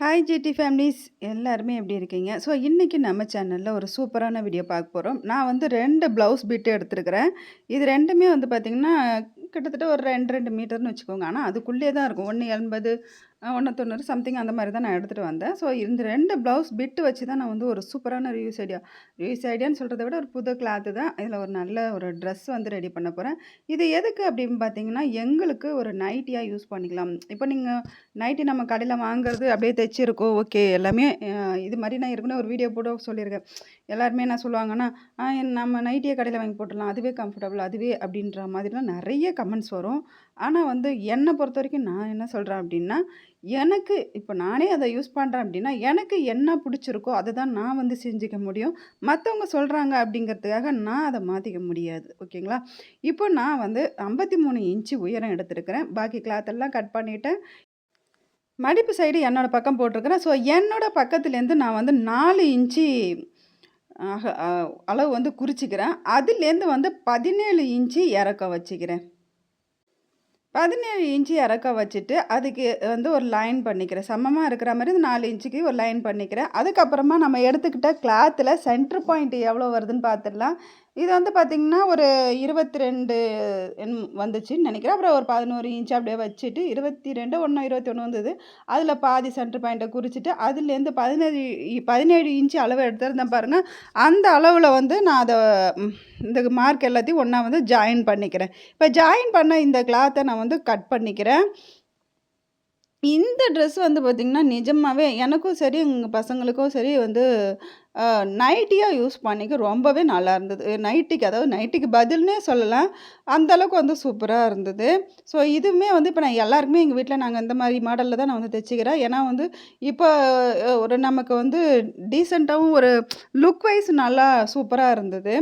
Hi GT families எல்லாருமே எப்படி இருக்கீங்க? ஸோ இன்றைக்கி நம்ம சேனலில் ஒரு சூப்பரான வீடியோ பார்க்க போகிறோம் நான் வந்து ரெண்டு ப்ளவுஸ் பிட்டு எடுத்துருக்கிறேன் இது ரெண்டுமே வந்து பார்த்திங்கன்னா கிட்டத்தட்ட ஒரு 2, 2 மீட்டர்னு வச்சுக்கோங்க. ஆனால் அதுக்குள்ளேயே தான் இருக்கும். 1.80 ஒன்று தொண்ணூறு சம்திங் அந்த மாதிரி தான் நான் எடுத்துகிட்டு வந்தேன். ஸோ இந்த ரெண்டு ப்ளவுஸ் பிட்டு வச்சு தான் நான் வந்து ஒரு சூப்பரான ரிவ்யூஸ் ஐடியா ரிவ்யூஸ் ஐடியான்னு சொல்கிறத விட ஒரு புது கிளாத்து தான். இதில் ஒரு நல்ல ஒரு ட்ரெஸ் வந்து ரெடி பண்ண போகிறேன் இது எதுக்கு அப்படின்னு பார்த்தீங்கன்னா, எங்களுக்கு ஒரு நைட்டியாக யூஸ் பண்ணிக்கலாம். இப்போ நீங்கள் நைட்டி நம்ம கடையில் வாங்குறது அப்படியே தைச்சிருக்கோம். ஓகே எல்லாமே இது மாதிரி நான் ஏற்கனவே ஒரு வீடியோ போட சொல்லியிருக்கேன். எல்லாருமே என்ன சொல்லுவாங்கன்னா, நம்ம நைட்டியை கடையில் வாங்கி போட்டுடலாம். அதுவே கம்ஃபர்டபுள் அதுவே" அப்படின்ற மாதிரிலாம் நிறைய கமெண்ட்ஸ் வரும். ஆனால் வந்து என்னை பொறுத்த வரைக்கும் நான் என்ன சொல்கிறேன் அப்படின்னா, எனக்கு இப்போ நானே அதை யூஸ் பண்ணுறேன் அப்படின்னா, எனக்கு என்ன பிடிச்சிருக்கோ அதை தான் நான் வந்து செஞ்சுக்க முடியும். மற்றவங்க சொல்கிறாங்க அப்படிங்கிறதுக்காக நான் அதை மாற்றிக்க முடியாது. ஓகேங்களா? இப்போ நான் வந்து 53 இன்ச்சு உயரம் எடுத்திருக்கிறேன். பாக்கி கிளாத்தெல்லாம் கட் பண்ணிவிட்டேன் மடிப்பு சைடு என்னோடய பக்கம் போட்டிருக்கிறேன். ஸோ என்னோடய பக்கத்துலேருந்து நான் வந்து நாலு இன்ச்சு அக அளவு வந்து குறிச்சிக்கிறேன் அதுலேருந்து வந்து 17 இன்ச்சு இறக்கம் வச்சுக்கிறேன். 17 இன்ச்சு இறக்க வச்சுட்டு, அதுக்கு வந்து ஒரு லைன் பண்ணிக்கிறேன். சமமாக இருக்கிற மாதிரி நாலு இன்ச்சுக்கு ஒரு லைன் பண்ணிக்கிறேன். அதுக்கப்புறமா நம்ம எடுத்துக்கிட்ட கிளாத்தில் சென்ட்ரு பாயிண்ட் எவ்வளோ வருதுன்னு பார்த்துடலாம். இது வந்து பார்த்தீங்கன்னா, ஒரு 22 என் வந்துச்சுன்னு நினைக்கிறேன் அப்புறம் ஒரு 11 இன்ச் அப்படியே வச்சுட்டு 22 1 21 வந்தது. அதில் பாதி சென்டர் பாயிண்ட்டை குறிச்சுட்டு, அதுலேருந்து 17 17 இன்ச்சு அளவு எடுத்திருந்தேன் பாருங்கள் அந்த அளவில் வந்து நான் அதை இந்த மார்க் எல்லாத்தையும் ஒன்றா வந்து ஜாயின் பண்ணிக்கிறேன். இப்போ ஜாயின் பண்ண இந்த கிளாத்தை நான் வந்து கட் பண்ணிக்கிறேன். இந்த ட்ரெஸ் வந்து பார்த்திங்கன்னா நிஜமாகவே எனக்கும் சரி, எங்கள் பசங்களுக்கும் சரி வந்து நைட்டியாக யூஸ் பண்ணிக்க ரொம்பவே நல்லா இருந்தது. நைட்டிக்கு அதாவது நைட்டிக்கு பதில்னே சொல்லலாம். அந்த அளவுக்கு வந்து சூப்பராக இருந்தது. ஸோ இதுவுமே வந்து இப்போ நான் எல்லாருக்குமே எங்கள் வீட்டில் நாங்கள் இந்த மாதிரி மாடலில் தான் நான் வந்து தைச்சிக்கிறேன் ஏன்னா வந்து இப்போ ஒரு நமக்கு வந்து டீசெண்டாகவும் ஒரு லுக் வைஸ் நல்லா சூப்பராக இருந்தது.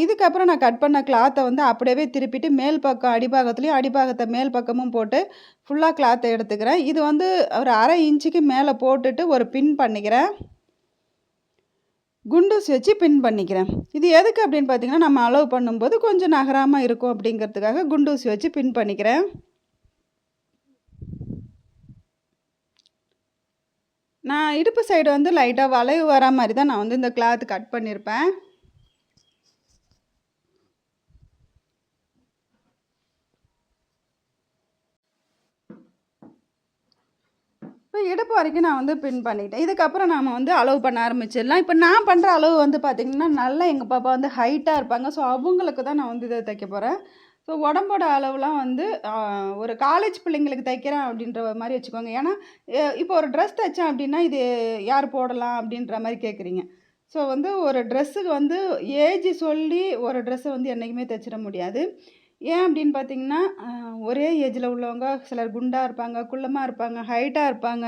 இதுக்கப்புறம் நான் கட் பண்ண கிளாத்தை வந்து அப்படியே திருப்பிட்டு மேல் பக்கம் அடிபாகத்துலேயும் அடிபாகத்தை மேல் பக்கமும் போட்டு ஃபுல்லாக கிளாத்தை எடுத்துக்கிறேன். இது வந்து ஒரு அரை இன்ச்சுக்கு மேலே போட்டுட்டு ஒரு பின் பண்ணிக்கிறேன். குண்டூசி வச்சு பின் பண்ணிக்கிறேன். இது எதுக்கு அப்படின்னு பார்த்தீங்கன்னா, நம்ம அளவு பண்ணும்போது கொஞ்சம் நகராமல் இருக்கும் அப்படிங்கிறதுக்காக குண்டூசி வச்சு பின் பண்ணிக்கிறேன். நான் இடுப்பு சைடு வந்து லைட்டாக வளைவு வர மாதிரி தான் நான் வந்து இந்த கிளாத் கட் பண்ணியிருப்பேன். இப்போ இடுப்பு வரைக்கும் நான் வந்து பின் பண்ணிட்டேன். இதுக்கப்புறம் நாம் வந்து அளவு பண்ண ஆரம்பிச்சிடலாம். இப்போ நான் பண்ணுற அளவு வந்து பார்த்திங்கன்னா நல்லா எங்கள் பாப்பா வந்து ஹைட்டாக இருப்பாங்க. ஸோ அவங்களுக்கு தான் நான் வந்து இதை தைக்க போகிறேன் ஸோ உடம்போட அளவுலாம் வந்து ஒரு காலேஜ் பிள்ளைங்களுக்கு தைக்கிறேன் அப்படின்ற மாதிரி வச்சுக்கோங்க. ஏன்னா, இப்போ ஒரு ட்ரெஸ் தைச்சேன் அப்படின்னா, இது யார் போடலாம் அப்படின்ற மாதிரி கேட்குறீங்க. ஸோ வந்து ஒரு ட்ரெஸ்ஸுக்கு வந்து ஏஜ் சொல்லி ஒரு ட்ரெஸ்ஸை வந்து என்றைக்குமே தைச்சிட முடியாது. ஏன் அப்படின்னு பார்த்தீங்கன்னா, ஒரே ஏஜில் உள்ளவங்க சிலர் குண்டாக இருப்பாங்க, குள்ளமாக இருப்பாங்க, ஹைட்டாக இருப்பாங்க,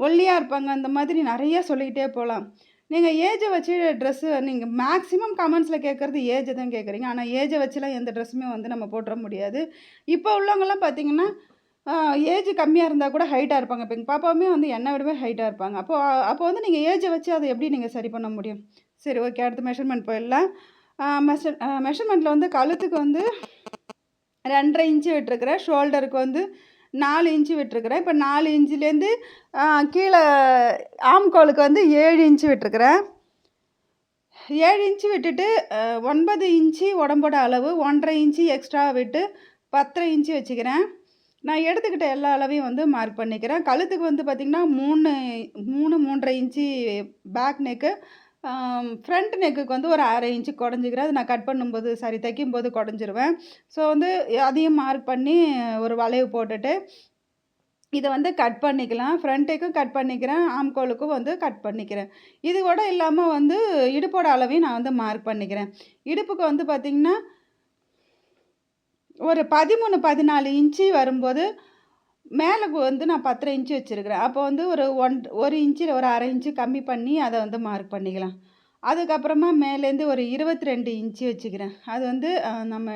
ஒல்லியாக இருப்பாங்க. அந்த மாதிரி நிறைய சொல்லிக்கிட்டே போகலாம் நீங்கள் ஏஜை வச்சு ட்ரெஸ்ஸு நீங்கள் மேக்ஸிமம் கமெண்ட்ஸில் கேட்குறது ஏஜை தான் கேட்குறீங்க. ஆனால் ஏஜை வச்சுலாம் எந்த ட்ரெஸ்ஸுமே வந்து நம்ம போட்டுற முடியாது. இப்போ உள்ளவங்கலாம் பார்த்தீங்கன்னா, ஏஜ் கம்மியாக இருந்தால் கூட ஹைட்டாக இருப்பாங்க. இப்போ எங்கள் பாப்பாவுமே வந்து என்ன விடவே ஹைட்டாக இருப்பாங்க. அப்போ அப்போ வந்து நீங்கள் ஏஜை வச்சு அதை எப்படி நீங்கள் சரி பண்ண முடியும்? சரி ஓகே அடுத்து மெஷர்மெண்ட் போயிடலாம். மெஷர் மெஷர்மெண்ட்டில் வந்து கழுத்துக்கு வந்து 2 1/2 இன்ச்சு விட்டுருக்குறேன் ஷோல்டருக்கு வந்து நாலு இன்ச்சு விட்டுருக்குறேன் இப்போ நாலு இன்ச்சுலேருந்து கீழே ஆம்கோலுக்கு வந்து ஏழு இன்ச்சு விட்டுருக்குறேன் ஏழு இன்ச்சு விட்டுட்டு ஒன்பது இன்ச்சு உடம்போட அளவு 1 1/2 இன்ச்சு எக்ஸ்ட்ரா விட்டு பத்தரை இன்ச்சு வச்சுக்கிறேன். நான் எடுத்துக்கிட்ட எல்லா அளவையும் வந்து மார்க் பண்ணிக்கிறேன். கழுத்துக்கு வந்து பார்த்திங்கன்னா மூணு மூணு மூன்றரை இன்ச்சு பேக் நெக்கு. ஃப்ரண்ட் நெக்குக்கு வந்து ஒரு அரை இன்ச்சு குடஞ்சிக்கிறேன் அது நான் கட் பண்ணும்போது சரி தைக்கும்போது குடஞ்சிருவேன். ஸோ வந்து அதையும் மார்க் பண்ணி ஒரு வளைவு போட்டுட்டு, இதை வந்து கட் பண்ணிக்கலாம். ஃப்ரண்ட்டுக்கும் கட் பண்ணிக்கிறேன். ஆம்கோலுக்கும் வந்து கட் பண்ணிக்கிறேன். இது கூட இல்லாமல் வந்து இடுப்போட அளவையும் நான் வந்து மார்க் பண்ணிக்கிறேன். இடுப்புக்கு வந்து பார்த்திங்கன்னா ஒரு 13 14 இன்ச்சு வரும்போது, மேலே வந்து நான் பத்தரை இன்ச்சு வச்சிருக்கிறேன். அப்போ வந்து ஒரு ஒன் ஒரு இன்ச்சில் ஒரு அரை இன்ச்சு கம்மி பண்ணி அதை வந்து மார்க் பண்ணிக்கலாம். அதுக்கப்புறமா மேலேருந்து ஒரு 22 இன்ச்சு வச்சுக்கிறேன். அது வந்து நம்ம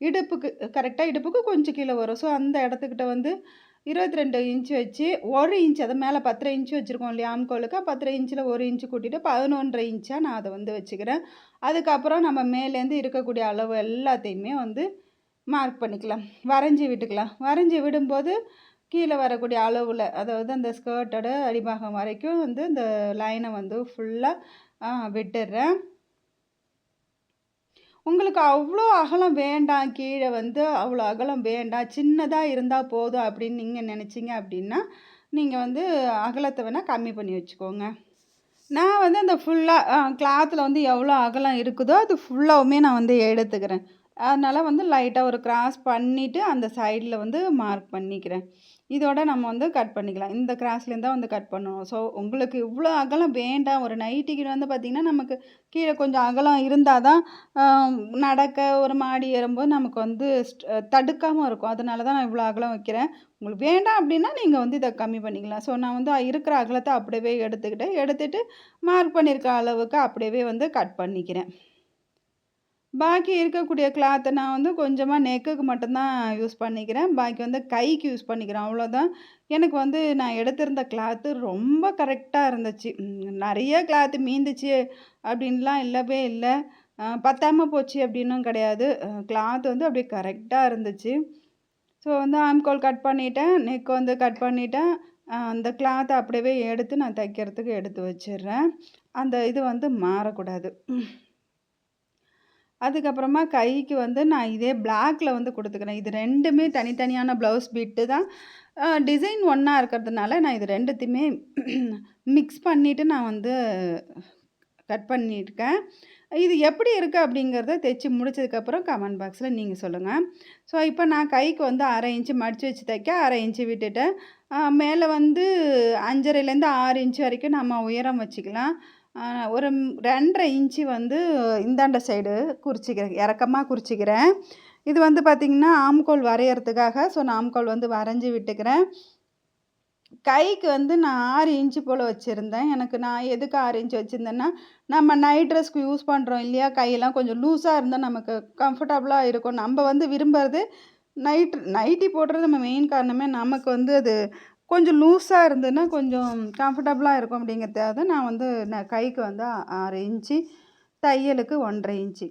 இடுப்புக்கு கரெக்டாக இடுப்புக்கு கொஞ்சம் கீழே வரும். ஸோ அந்த இடத்துக்கிட்ட வந்து இருபத்ரெண்டு இன்ச்சு வச்சு ஒரு இன்ச் அது மேலே பத்தரை இன்ச்சு வச்சுருக்கோம் இல்லையா ஆம்கோலுக்கு. 10 1/2 இன்ச்ல 1 இன்ச் கூட்டிட்டு 11 1/2 இன்ச்சா நான் அதை வந்து வச்சுக்கிறேன். அதுக்கப்புறம் நம்ம மேலேருந்து இருக்கக்கூடிய அளவு எல்லாத்தையுமே வந்து மார்க் பண்ணிக்கலாம். வரைஞ்சி விட்டுக்கலாம். வரைஞ்சி விடும்போது கீழே வரக்கூடிய அளவில் அதாவது அந்த ஸ்கர்ட்டோட அடிபாகம் வரைக்கும் வந்து இந்த லைனை வந்து ஃபுல்லாக விட்டுடுறேன் உங்களுக்கு அவ்வளோ அகலம் வேண்டாம் கீழே வந்து அவ்வளோ அகலம் வேண்டாம் சின்னதாக இருந்தால் போதும் அப்படின்னு நீங்கள் நினச்சிங்க அப்படின்னா நீங்கள் வந்து அகலத்தை வேணால் கம்மி பண்ணி வச்சுக்கோங்க. நான் வந்து அந்த ஃபுல்லாக கிளாத்தில் வந்து எவ்வளோ அகலம் இருக்குதோ அது ஃபுல்லாகவுமே நான் வந்து எடுத்துக்கிறேன். அதனால் வந்து லைட்டாக ஒரு கிராஸ் பண்ணிவிட்டு அந்த சைடில் வந்து மார்க் பண்ணிக்கிறேன். இதோட நம்ம வந்து கட் பண்ணிக்கலாம். இந்த கிராஸ்லேருந்து தான் வந்து கட் பண்ணணும் ஸோ உங்களுக்கு இவ்வளோ அகலம் வேண்டாம். ஒரு நைட்டிக்கு வந்து பார்த்திங்கன்னா நமக்கு கீழே கொஞ்சம் அகலம் இருந்தால் தான் நடக்க ஒரு மாடி ஏறும்போது நமக்கு வந்து தடுக்காமல் இருக்கும். அதனால தான் நான் இவ்வளோ அகலம் வைக்கிறேன். உங்களுக்கு வேண்டாம் அப்படின்னா நீங்கள் வந்து இதை கம்மி பண்ணிக்கலாம். ஸோ நான் வந்து இருக்கிற அகலத்தை அப்படியே எடுத்துக்கிட்டேன் எடுத்துகிட்டு மார்க் பண்ணியிருக்க அளவுக்கு அப்படியே வந்து கட் பண்ணிக்கிறேன். பாக்கி இருக்கக்கூடிய கிளாத்தை நான் வந்து கொஞ்சமாக நெக்குக்கு மட்டும்தான் யூஸ் பண்ணிக்கிறேன். பாக்கி வந்து கைக்கு யூஸ் பண்ணிக்கிறேன். அவ்வளோதான் எனக்கு வந்து நான் எடுத்திருந்த கிளாத்து ரொம்ப கரெக்டாக இருந்துச்சு. நிறைய கிளாத்து மீந்துச்சு அப்படின்லாம் இல்லவே இல்லை. பத்தாமல் போச்சு அப்படின்னும் கிடையாது. கிளாத் வந்து அப்படியே கரெக்டாக இருந்துச்சு. ஸோ வந்து ஆம்கோல் கட் பண்ணிட்டேன். நெக் வந்து கட் பண்ணிட்டேன். அந்த கிளாத்தை அப்படியே எடுத்து நான் தைக்கிறதுக்கு எடுத்து வச்சிடுறேன். அந்த இது வந்து மாறக்கூடாது. அதுக்கப்புறமா கைக்கு வந்து நான் இதே பிளாக்கில் வந்து கொடுத்துக்கிறேன். இது ரெண்டுமே தனித்தனியான ப்ளவுஸ் பிட்டு தான். டிசைன் ஒன்றா இருக்கிறதுனால நான் இது ரெண்டுத்தையுமே மிக்ஸ் பண்ணிவிட்டு நான் வந்து கட் பண்ணியிருக்கேன். இது எப்படி இருக்குது அப்படிங்கிறத தைச்சி முடிச்சதுக்கப்புறம் கமெண்ட் பாக்ஸில் நீங்கள் சொல்லுங்கள் ஸோ இப்போ நான் கைக்கு வந்து அரை இன்ச்சு மடித்து வச்சு தைக்க அரை இன்ச்சு விட்டுட்டேன். மேலே வந்து அஞ்சரைலேருந்து ஆறு இன்ச்சு வரைக்கும் நம்ம உயரம் வச்சுக்கலாம். ஒரு ரெண்டரை இன்ச்சு வந்து இந்தாண்ட சைடு குறிச்சிக்கிறேன் இறக்கமாக குறிச்சிக்கிறேன். இது வந்து பார்த்திங்கன்னா ஆம்கோல் வரைகிறதுக்காக ஸோ நான் ஆம்கோல் வந்து வரைஞ்சி விட்டுக்கிறேன். கைக்கு வந்து நான் ஆறு இன்ச்சு போல் வச்சுருந்தேன். எனக்கு நான் எதுக்கு ஆறு இன்ச்சு வச்சுருந்தேன்னா நம்ம நைட் ட்ரெஸ்க்கு யூஸ் பண்ணுறோம் இல்லையா? கையெல்லாம் கொஞ்சம் லூஸாக இருந்தால் நமக்கு கம்ஃபர்டபுளாக இருக்கும். நம்ம வந்து விரும்புகிறது நைட் நைட்டி போடுறது நம்ம மெயின் காரணமே நமக்கு வந்து அது கொஞ்சம் லூஸாக இருந்ததுன்னா கொஞ்சம் கம்ஃபர்டபுளாக இருக்கும் அப்படிங்கிறதாவது நான் வந்து நான் கைக்கு வந்து ஆறு இன்ச்சு தையலுக்கு ஒன்றரை இன்ச்சு.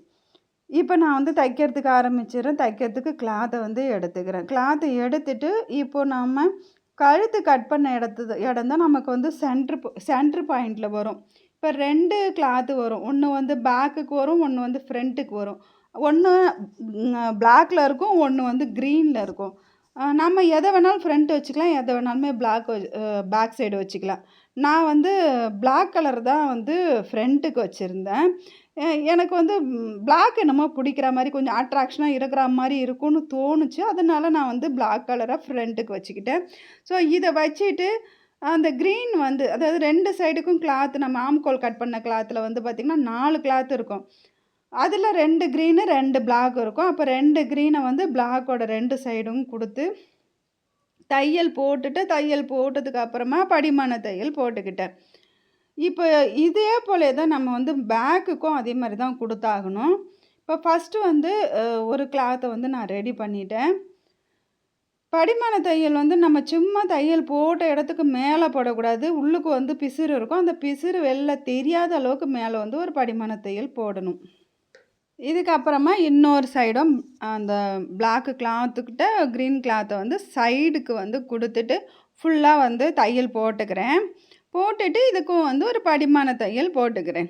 இப்போ நான் வந்து தைக்கிறதுக்கு ஆரம்பிச்சிடுறேன். தைக்கிறதுக்கு கிளாத்தை வந்து எடுத்துக்கிறேன். கிளாத்தை எடுத்துட்டு இப்போது நம்ம கழுத்து கட் பண்ண இடத்து இடம் தான் நமக்கு வந்து சென்ட்ரு சென்ட்ரு பாயிண்டில் வரும். இப்போ ரெண்டு கிளாத்து வரும். ஒன்று வந்து பேக்குக்கு வரும் ஒன்று வந்து ஃப்ரண்ட்டுக்கு வரும். ஒன்று பிளாக்கில் இருக்கும் ஒன்று வந்து க்ரீனில் இருக்கும். நம்ம எதை வேணாலும் ஃப்ரண்ட் வச்சுக்கலாம் எதை வேணாலுமே பிளாக் பேக் சைடு வச்சுக்கலாம். நான் வந்து பிளாக் கலர் தான் வந்து ஃப்ரண்ட்டுக்கு வச்சுருந்தேன். எனக்கு வந்து பிளாக் என்னமோ பிடிக்கிற மாதிரி கொஞ்சம் அட்ராக்ஷனாக இருக்கிற மாதிரி இருக்கும்னு தோணுச்சு. அதனால நான் வந்து பிளாக் கலரை ஃப்ரண்ட்டுக்கு வச்சுக்கிட்டேன். ஸோ இதை வச்சுட்டு அந்த க்ரீன் வந்து அதாவது ரெண்டு சைடுக்கும் கிளாத் நம்ம ஆம்கோல் கட் பண்ண கிளாத்தில் வந்து பார்த்திங்கன்னா நாலு கிளாத் இருக்கும். அதில் ரெண்டு க்ரீனு ரெண்டு பிளாக் இருக்கும். அப்போ ரெண்டு க்ரீனை வந்து பிளாக்கோட ரெண்டு சைடும் கொடுத்து தையல் போட்டுட்டு தையல் போட்டதுக்கு அப்புறமா படிமான தையல் போட்டுக்கிட்டேன். இப்போ இதே போலே தான் நம்ம வந்து பேக்குக்கும் அதே மாதிரி தான் கொடுத்தாகணும். இப்போ ஃபஸ்ட்டு வந்து ஒரு கிளாத்தை வந்து நான் ரெடி பண்ணிட்டேன். படிமான தையல் வந்து நம்ம சும்மா தையல் போட்ட இடத்துக்கு மேலே போடக்கூடாது. உள்ளுக்கு வந்து பிசிறு இருக்கும். அந்த பிசிறு வெளில தெரியாத அளவுக்கு மேலே வந்து ஒரு படிமான தையல் போடணும். இதுக்கப்புறமா இன்னொரு சைடும் அந்த பிளாக்கு கிளாத்துக்கிட்ட க்ரீன் கிளாத்தை வந்து சைடுக்கு வந்து கொடுத்துட்டு ஃபுல்லாக வந்து தையல் போட்டுக்கிறேன். போட்டுட்டு இதுக்கும் வந்து ஒரு படிமான தையல் போட்டுக்கிறேன்.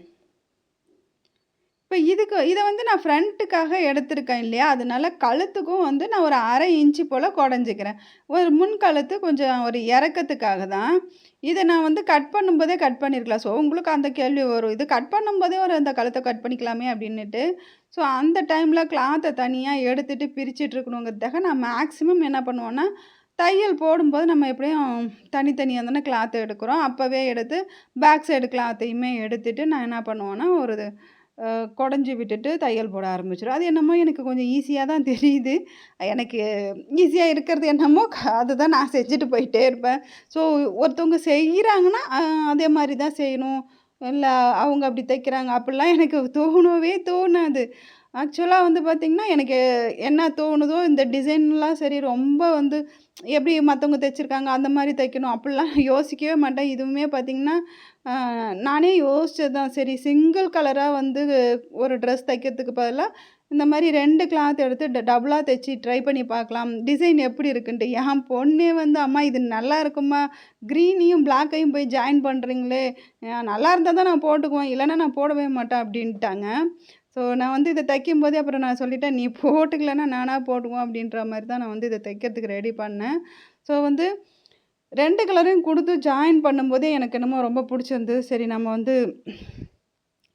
இப்போ இதுக்கு இதை வந்து நான் ஃப்ரண்ட்டுக்காக எடுத்திருக்கேன் இல்லையா? அதனால கழுத்துக்கும் வந்து நான் ஒரு அரை இன்ச்சு போல் குடஞ்சிக்கிறேன். ஒரு முன் கழுத்து கொஞ்சம் ஒரு இறக்கத்துக்காக தான். இதை நான் வந்து கட் பண்ணும்போதே கட் பண்ணியிருக்கலாம் ஸோ உங்களுக்கு அந்த கேள்வி வரும். இது கட் பண்ணும்போதே ஒரு அந்த கழுத்தை கட் பண்ணிக்கலாமே அப்படின்னுட்டு. ஸோ அந்த டைமில் கிளாத்தை தனியாக எடுத்துகிட்டு பிரிச்சுட்டு இருக்கணுங்கிறதுக்காக நான் மேக்ஸிமம் என்ன பண்ணுவேன்னா தையல் போடும்போது நம்ம எப்படியும் தனித்தனியாக தானே கிளாத்தை எடுக்கிறோம். அப்போவே எடுத்து பேக் சைடு கிளாத்தையுமே எடுத்துகிட்டு நான் என்ன பண்ணுவேன்னா ஒரு குடஞ்சி விட்டுட்டு தையல் போட ஆரம்பிச்சிடும் அது என்னமோ எனக்கு கொஞ்சம் ஈஸியாக தான் தெரியுது. எனக்கு ஈஸியாக இருக்கிறது என்னமோ அதுதான் நான் செஞ்சுட்டு போயிட்டே இருப்பேன். ஸோ ஒருத்தவங்க செய்கிறாங்கன்னா அதே மாதிரி தான் செய்யணும். இல்லை அவங்க அப்படி தைக்கிறாங்க அப்படிலாம் எனக்கு தோணவே தோணாது. ஆக்சுவலாக வந்து பார்த்திங்கன்னா எனக்கு என்ன தோணுதோ இந்த டிசைன்லாம் சரி ரொம்ப வந்து எப்படி மற்றவங்க தைச்சிருக்காங்க அந்த மாதிரி தைக்கணும் அப்படிலாம் யோசிக்கவே மாட்டேன் இதுவுமே பார்த்திங்கன்னா நானே யோசிச்சது தான் சரி சிங்கிள் கலராக வந்து ஒரு ட்ரெஸ் தைக்கிறதுக்கு பதிலாக இந்த மாதிரி ரெண்டு கிளாத் எடுத்து ட தைச்சி ட்ரை பண்ணி பார்க்கலாம். டிசைன் எப்படி இருக்குன்ட்டு. என் பொண்ணே வந்து, "அம்மா இது நல்லா இருக்குமா க்ரீனையும் பிளாக்கையும் போய் ஜாயின் பண்ணுறீங்களே நல்லா இருந்தால் தான் நான் போட்டுக்குவேன். இல்லைன்னா நான் போடவே மாட்டேன்." அப்படின்ட்டாங்க. ஸோ நான் வந்து இதை தைக்கும் போதே அப்புறம் நான் சொல்லிட்டேன், "நீ போட்டுக்கலன்னா நானாக போட்டுவோம் அப்படின்ற மாதிரி தான் நான் வந்து இதை தைக்கிறதுக்கு ரெடி பண்ணேன். ஸோ வந்து ரெண்டு கலரையும் கொடுத்து ஜாயின் பண்ணும்போதே எனக்கு என்னமோ ரொம்ப பிடிச்சிருந்தது சரி நம்ம வந்து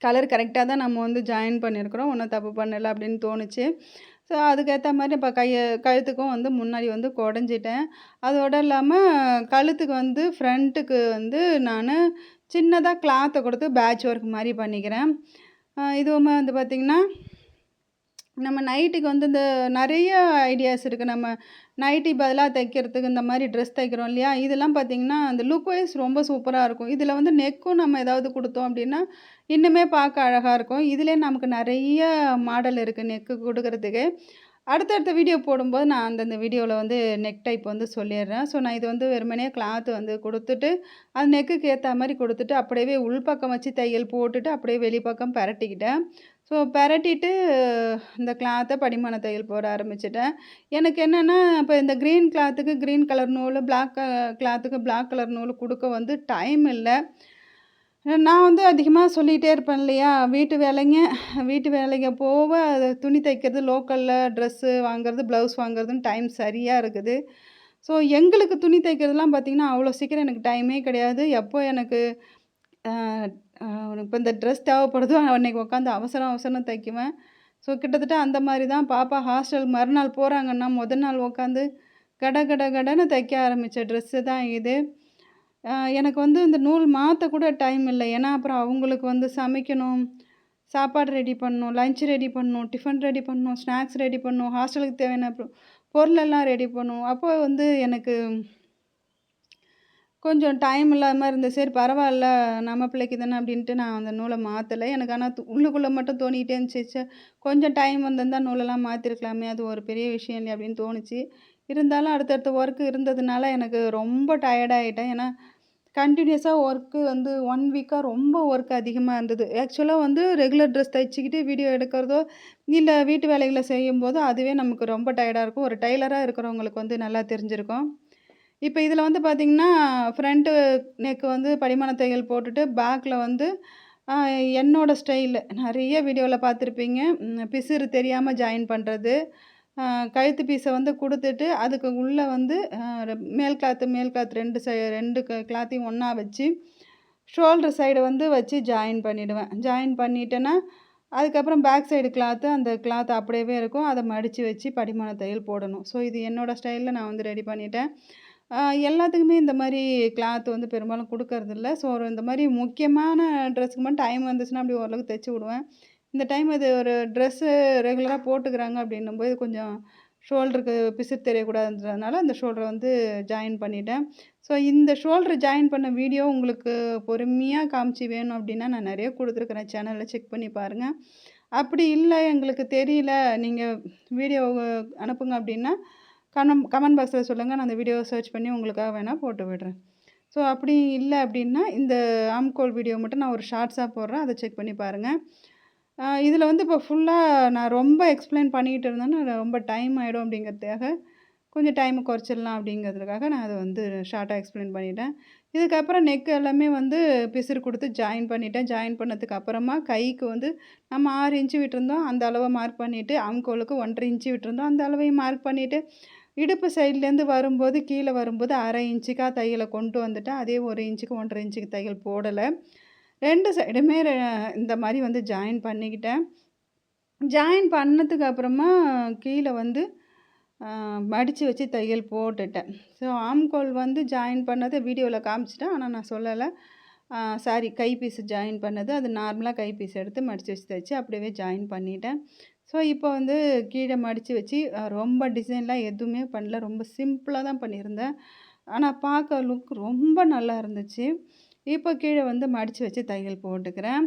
கலர் கரெக்டாக தான் நம்ம வந்து ஜாயின் பண்ணியிருக்கிறோம். ஒன்றும் தப்பு பண்ணலை அப்படின்னு தோணுச்சு. ஸோ அதுக்கேற்ற மாதிரி இப்போ கையை கழுத்துக்கும் வந்து முன்னாடி வந்து குடஞ்சிட்டேன் அதோடு இல்லாமல் கழுத்துக்கு வந்து ஃப்ரண்ட்டுக்கு வந்து நான் சின்னதாக கிளாத்தை கொடுத்து பேட்ச் ஒர்க் மாதிரி பண்ணிக்கிறேன். இதுவுமே வந்து பார்த்திங்கன்னா நம்ம நைட்டுக்கு வந்து இந்த நிறைய ஐடியாஸ் இருக்குது நம்ம நைட்டி பதிலாக தைக்கிறதுக்கு இந்த மாதிரி ட்ரெஸ் தைக்கிறோம் இல்லையா? இதெல்லாம் பார்த்தீங்கன்னா, அந்த லுக் வைஸ் ரொம்ப சூப்பராக இருக்கும். இதில் வந்து நெக்கும் நம்ம ஏதாவது கொடுத்தோம் அப்படின்னா, இன்னுமே பார்க்க அழகாக இருக்கும். இதிலே நமக்கு நிறைய மாடல் இருக்குது நெக்கு கொடுக்கறதுக்கு அடுத்தடுத்த வீடியோ போடும்போது நான் அந்தந்த வீடியோவில் வந்து நெக் டைப் வந்து சொல்லிடுறேன். ஸோ நான் இது வந்து வெறுமனே கிளாத் வந்து கொடுத்துட்டு அது நெக்குக்கு ஏற்ற மாதிரி கொடுத்துட்டு அப்படியே உள்பக்கம் வச்சு தையல் போட்டுட்டு, அப்படியே வெளிப்பக்கம் பெரட்டிக்கிட்டேன். ஸோ பரட்டிட்டு இந்த கிளாத்தை படிமான தையல் போட ஆரம்பிச்சிட்டேன். எனக்கு என்னென்னா இப்போ இந்த க்ரீன் கிளாத்துக்கு க்ரீன் கலர் நூலு, பிளாக் கிளாத்துக்கு பிளாக் கலர் நூலு கொடுக்க வந்து டைம் இல்லை. நான் வந்து அதிகமாக சொல்லிகிட்டே இருப்பேன் இல்லையா? வீட்டு வேலைங்க வீட்டு வேலைங்க போக துணி தைக்கிறது, லோக்கலில் ட்ரெஸ்ஸு வாங்குறது, ப்ளவுஸ் வாங்குறதுன்னு டைம் சரியாக இருக்குது. ஸோ எங்களுக்கு துணி தைக்கிறதுலாம் பார்த்திங்கன்னா அவ்வளோ சீக்கிரம் எனக்கு டைமே கிடையாது. எப்போ எனக்கு இப்போ இந்த ட்ரெஸ் தேவைப்படுதோ அன்னைக்கு உட்காந்து அவசரம் அவசரம் தைக்குவேன். ஸோ கிட்டத்தட்ட அந்த மாதிரி தான் பாப்பா ஹாஸ்டல் மறுநாள் போகிறாங்கன்னா முதல் நாள் உட்காந்து கட கட கடன்னு தைக்க ஆரம்பித்த ட்ரெஸ்ஸு தான் இது. எனக்கு வந்து இந்த நூல் மாற்ற கூட டைம் இல்லை ஏன்னா, அப்புறம் அவங்களுக்கு வந்து சமைக்கணும், சாப்பாடு ரெடி பண்ணணும், லஞ்ச் ரெடி பண்ணணும், டிஃபன் ரெடி பண்ணணும், ஸ்நாக்ஸ் ரெடி பண்ணணும், ஹாஸ்டலுக்கு தேவையான பொருளெல்லாம் ரெடி பண்ணணும். அப்போ வந்து எனக்கு கொஞ்சம் டைம் இல்லாமல் இருந்தது. சரி பரவாயில்ல நம்ம பிள்ளைக்கு தானே அப்படின்ட்டு நான் அந்த நூலை மாற்றலை எனக்கு ஆனால் உள்ளுக்குள்ளே மட்டும் தோணிக்கிட்டே இருந்துச்சு, கொஞ்சம் டைம் வந்திருந்தால் நூலெல்லாம் மாற்றிருக்கலாமே அது ஒரு பெரிய விஷயம் இல்லை அப்படின்னு தோணுச்சு. இருந்தாலும் அடுத்தடுத்த ஒர்க்கு இருந்ததுனால எனக்கு ரொம்ப டயர்டாகிட்டேன் ஏன்னா, கண்டினியூஸாக ஒர்க்கு வந்து ஒன் வீக்காக ரொம்ப ஒர்க் அதிகமாக இருந்தது. ஆக்சுவலாக வந்து ரெகுலர் ட்ரெஸ் தைச்சிக்கிட்டு வீடியோ எடுக்கிறதோ, இல்லை வீட்டு வேலைகளை செய்யும்போது அதுவே நமக்கு ரொம்ப டயர்டாக இருக்கும். ஒரு டைலராக இருக்கிறவங்களுக்கு வந்து நல்லா தெரிஞ்சிருக்கும். இப்போ இதில் வந்து பார்த்திங்கன்னா ஃப்ரண்ட்டு நெக் வந்து படிமான தையல் போட்டுட்டு, பேக்கில் வந்து என்னோடய ஸ்டைலு நிறைய வீடியோவில் பார்த்துருப்பீங்க. பிசிறு தெரியாமல் ஜாயின் பண்ணுறது கழுத்து பீஸை வந்து கொடுத்துட்டு அதுக்கு உள்ளே வந்து மேல் கிளாத்து, மேல் கிளாத் ரெண்டு சை ரெண்டு க கிளாத்தையும் ஒன்றா வச்சு, ஷோல்டர் சைடு வந்து வச்சு ஜாயின் பண்ணிவிடுவேன் ஜாயின் பண்ணிட்டேன்னா, அதுக்கப்புறம் பேக் சைடு கிளாத்து அந்த கிளாத் அப்படியே இருக்கும். அதை மடித்து வச்சு படிமான தையல் போடணும். ஸோ இது என்னோடய ஸ்டைலில் நான் வந்து ரெடி பண்ணிட்டேன். எல்லாத்துக்குமே இந்த மாதிரி கிளாத் வந்து பெரும்பாலும் கொடுக்கறதில்ல ஸோ ஒரு இந்த மாதிரி முக்கியமான ட்ரெஸ்ஸுக்கு மட்டும் டைம் வந்துச்சுன்னா, அப்படியே ஓரளவுக்கு தைச்சி விடுவேன். இந்த டைம் அது ஒரு ட்ரெஸ்ஸு ரெகுலராக போட்டுக்கிறாங்க அப்படின்னும்போது, கொஞ்சம் ஷோல்டருக்கு பிசுறு தெரியக்கூடாதுன்றதுனால, அந்த ஷோல்டரை வந்து ஜாயின் பண்ணிட்டேன். ஸோ இந்த ஷோல்டர் ஜாயின் பண்ண வீடியோ உங்களுக்கு பொறுமையாக காமிச்சு வேணும் அப்படின்னா, நான் நிறைய கொடுத்துருக்குறேன் சேனலில் செக் பண்ணி பாருங்க. அப்படி இல்லை எங்களுக்கு தெரியல, நீங்கள் வீடியோ அனுப்புங்க அப்படின்னா, கனம் கமெண்ட் பாக்ஸில் சொல்லுங்கள் நான் அந்த வீடியோவை சர்ச் பண்ணி உங்களுக்காக வேணால் போட்டு விடுறேன். ஸோ அப்படி இல்லை அப்படின்னா, இந்த ஆம்கோல் வீடியோ மட்டும் நான் ஒரு ஷார்ட்ஸாக போடுறேன். அதை செக் பண்ணி பாருங்கள் இதில் வந்து இப்போ ஃபுல்லாக நான் ரொம்ப எக்ஸ்பிளைன் பண்ணிக்கிட்டு இருந்தேன்னா, ரொம்ப டைம் ஆகிடும் அப்படிங்கிறதுக்காக, கொஞ்சம் டைம் குறைச்சிடலாம் அப்படிங்கிறதுக்காக நான் அதை வந்து ஷார்ட்டாக எக்ஸ்ப்ளைன் பண்ணிட்டேன். இதுக்கப்புறம் நெக் எல்லாமே வந்து பிசிறு கொடுத்து ஜாயின் பண்ணிட்டேன். ஜாயின் பண்ணதுக்கு அப்புறமா கைக்கு வந்து நம்ம ஆறு இன்ச்சு விட்டுருந்தோம் அந்த அளவை மார்க் பண்ணிவிட்டு ஆம்கோலுக்கு 1 1/2 இன்ச்சு விட்டுருந்தோம் அந்த அளவையும் மார்க் பண்ணிவிட்டு இடுப்பு சைட்லேருந்து வரும்போது, கீழே வரும்போது அரை இன்ச்சுக்காக தையலை கொண்டு வந்துட்டேன். அதே ஒரு இன்ச்சுக்கு 1 1/2 இன்ச்சுக்கு தையல் போடலை ரெண்டு சைடுமே இந்த மாதிரி வந்து ஜாயின் பண்ணிக்கிட்டேன். ஜாயின் பண்ணதுக்கு அப்புறமா கீழே வந்து மடித்து வச்சு தையல் போட்டுட்டேன். ஸோ ஆம்கோல் வந்து ஜாயின் பண்ணதை வீடியோவில் காமிச்சிட்டேன் ஆனால் நான் சொல்லலை சாரி கை ஜாயின் பண்ணது. அது நார்மலாக கை எடுத்து மடித்து வச்சு தைச்சு அப்படியே ஜாயின் பண்ணிட்டேன். ஸோ இப்போ வந்து கீழே மடித்து வச்சு ரொம்ப டிசைன்லாம் எதுவுமே பண்ணல. ரொம்ப சிம்பிளாக தான் பண்ணியிருந்தேன். ஆனால் பார்க்க லுக் ரொம்ப நல்லா இருந்துச்சு. இப்போ கீழே வந்து மடித்து வச்சு தையல் போட்டுக்கிறேன்.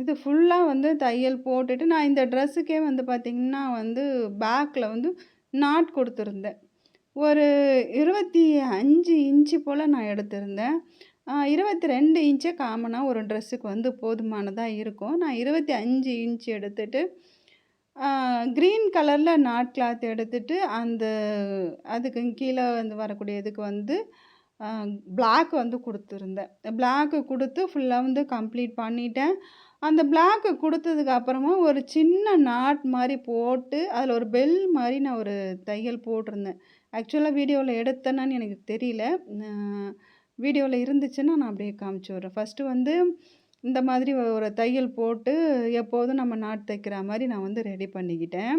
இது ஃபுல்லாக வந்து தையல் போட்டுட்டு, நான் இந்த ட்ரெஸ்ஸுக்கே வந்து பார்த்திங்கன்னா வந்து, பேக்கில் வந்து நாட் கொடுத்துருந்தேன் ஒரு 25 இன்ச்சு போல் நான் எடுத்திருந்தேன். இருபத்தி ரெண்டு இன்ச்சே காமனாக ஒரு ட்ரெஸ்ஸுக்கு வந்து போதுமானதாக இருக்கும். நான் இருபத்தி அஞ்சு இன்ச்சு எடுத்துட்டு, க்ரீன் கலரில் நாட் கிளாத் எடுத்துட்டு, அந்த அதுக்கு கீழே வந்து வரக்கூடியதுக்கு வந்து பிளாக் வந்து கொடுத்துருந்தேன் பிளாக்கு கொடுத்து ஃபுல்லாக வந்து கம்ப்ளீட் பண்ணிட்டேன். அந்த பிளாக்கு கொடுத்ததுக்கு அப்புறமா ஒரு சின்ன நாட் மாதிரி போட்டு, அதில் ஒரு பெல் மாதிரி நான் ஒரு தையல் போட்டிருந்தேன். ஆக்சுவலாக வீடியோவில் எடுத்தேனான்னு எனக்கு தெரியல. வீடியோவில் இருந்துச்சுன்னா நான் அப்படியே காமிச்சு விட்றேன் ஃபஸ்ட்டு வந்து இந்த மாதிரி ஒரு தையல் போட்டு, எப்போதும் நம்ம நாட் தைக்கிற மாதிரி நான் வந்து ரெடி பண்ணிக்கிட்டேன்.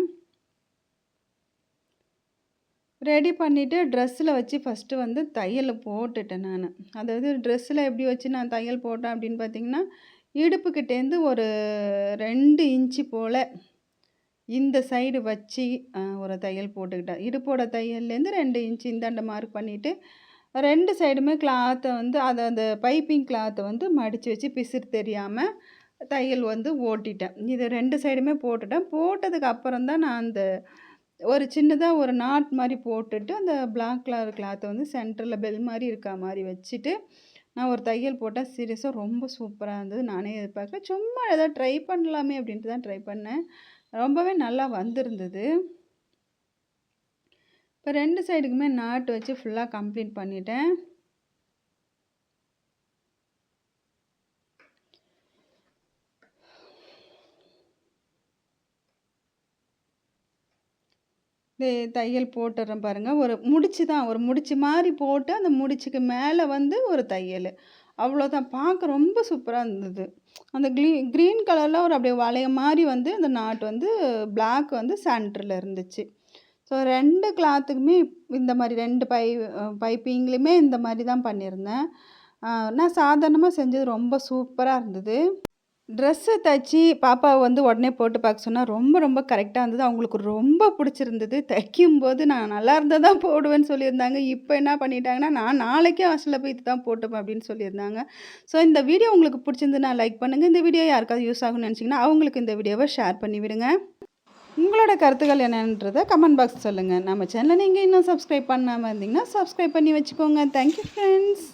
ரெடி பண்ணிவிட்டு ட்ரெஸ்ஸில் வச்சு ஃபர்ஸ்ட்டு வந்து தையல் போட்டுட்டேன் நான் அதாவது ட்ரெஸ்ஸில் எப்படி வச்சு நான் தையல் போட்டேன் அப்படின்னு பார்த்தீங்கன்னா, இடுப்புக்கிட்டேருந்து ஒரு ரெண்டு இன்ச்சு போல் இந்த சைடு வச்சு ஒரு தையல் போட்டுக்கிட்டேன். இடுப்போட தையல்லேருந்து ரெண்டு இன்ச்சு இந்தாண்ட மார்க் பண்ணிவிட்டு ரெண்டு சைடுமே கிளாத்தை வந்து அதை அந்த பைப்பிங் கிளாத்தை வந்து மடித்து வச்சு பிசிறு தெரியாமல் தையல் வந்து ஓட்டிட்டேன். இது ரெண்டு சைடுமே போட்டுட்டேன். போட்டதுக்கு அப்புறம் தான் நான் அந்த ஒரு சின்னதாக ஒரு நாட் மாதிரி போட்டுட்டு, அந்த பிளாக் கலர் கிளாத்தை வந்து சென்டரில் பெல் மாதிரி இருக்கா மாதிரி வச்சுட்டு, நான் ஒரு தையல் போட்டால் சீரியஸாக ரொம்ப சூப்பராக இருந்தது. நானே எதிர்பார்க்கல. சும்மா ஏதாவது ட்ரை பண்ணலாமே அப்படின்ட்டு தான் ட்ரை பண்ணேன். ரொம்பவே நல்லா வந்திருந்தது. இப்போ ரெண்டு சைடுக்குமே நாட் வச்சு ஃபுல்லாக கம்ப்ளீட் பண்ணிட்டேன். தையல் போட்டுறேன் பாருங்கள் ஒரு முடிச்சு தான். ஒரு முடிச்சு மாதிரி போட்டு, அந்த முடிச்சுக்கு மேலே வந்து ஒரு தையல் அவ்வளோதான். பார்க்க ரொம்ப சூப்பராக இருந்தது. அந்த க்ளீ கிரீன் கலரில் ஒரு அப்படியே வளைய மாதிரி வந்து அந்த நாட் வந்து பிளாக் வந்து சென்டரில் இருந்துச்சு. ஸோ ரெண்டு கிளாத்துக்குமே இந்த மாதிரி ரெண்டு பை பைப்பிங்லேயுமே இந்த மாதிரி தான் பண்ணியிருந்தேன். நான் சாதாரணமாக செஞ்சது ரொம்ப சூப்பராக இருந்தது. ட்ரெஸ்ஸு தைச்சி பாப்பாவை வந்து உடனே போட்டு பார்க்க சொன்னால் ரொம்ப ரொம்ப கரெக்டாக இருந்தது. அவங்களுக்கு ரொம்ப பிடிச்சிருந்தது தைக்கும்போது நான் நல்லா இருந்தால் தான் போடுவேன்னு சொல்லியிருந்தாங்க. இப்போ என்ன பண்ணிட்டாங்கன்னா, நான் நாளைக்கே ஹாஸ்டலில் போய் இதுதான் போட்டுப்பேன் அப்படின்னு சொல்லியிருந்தாங்க. ஸோ இந்த வீடியோ உங்களுக்கு புடிச்சிருந்ததுன்னா லைக் பண்ணுங்கள் இந்த வீடியோ யாருக்காவது யூஸ் ஆகும்னு நினச்சிங்கன்னா அவங்களுக்கு இந்த வீடியோவை ஷேர் பண்ணி விடுங்க. உங்களோட கருத்துக்கள் என்னன்றதை கமெண்ட் பாக்ஸ் சொல்லுங்கள் நம்ம சேனலை நீங்கள் இன்னும் சப்ஸ்கிரைப் பண்ணாமல் இருந்தீங்கன்னா, சப்ஸ்கிரைப் பண்ணி வச்சுக்கோங்க. Thank you friends.